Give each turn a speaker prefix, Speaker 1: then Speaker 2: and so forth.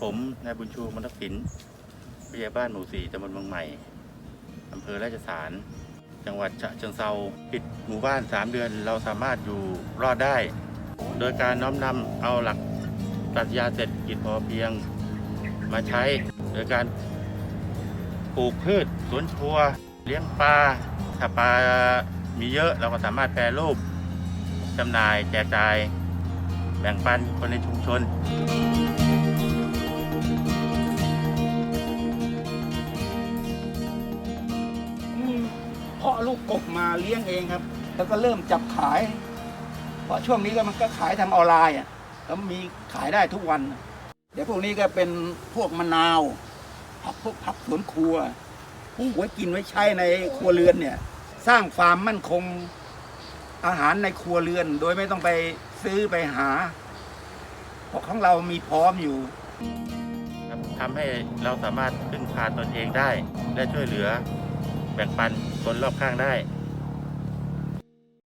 Speaker 1: ผมนายบุญชูมนทักษิณผู้ใหญ่บ้านหมู่สี่ตำบลเมืองใหม่อำเภอราชสาร จังหวัดฉะเชิงเซาปิดหมู่บ้าน 3 เดือนเราสามารถอยู่รอดได้ โดยการน้อมนำเอาหลักปรัชญาเศรษฐกิจพอเพียงมาใช้ โดยการปลูกพืชสวนครัว เลี้ยงปลาถ้าปลามีเยอะเราก็สามารถแปรรูปจำหน่ายแจกจ่าย แบ่งปันคนในชุมชน
Speaker 2: เพาะลูกกบมาเลี้ยงเองครับ แล้วก็เริ่มจับขาย เพราะช่วงนี้ก็มันก็ขายทางออนไลน์อะแล้วมีขายได้ทุกวัน เดี๋ยวพวกนี้ก็เป็นพวกมะนาวผักพวกผักสวนครัวไว้กินไว้ใช้ในครัวเรือนเนี่ย สร้างความมั่นคงอาหารในครัวเรือน โดยไม่ต้องไปซื้อไปหา เพราะของเรามีพร้อมอยู่
Speaker 1: ทำให้เราสามารถพึ่งพาตนเองได้ และช่วยเหลือ แบ่งปันคนรอบข้างได้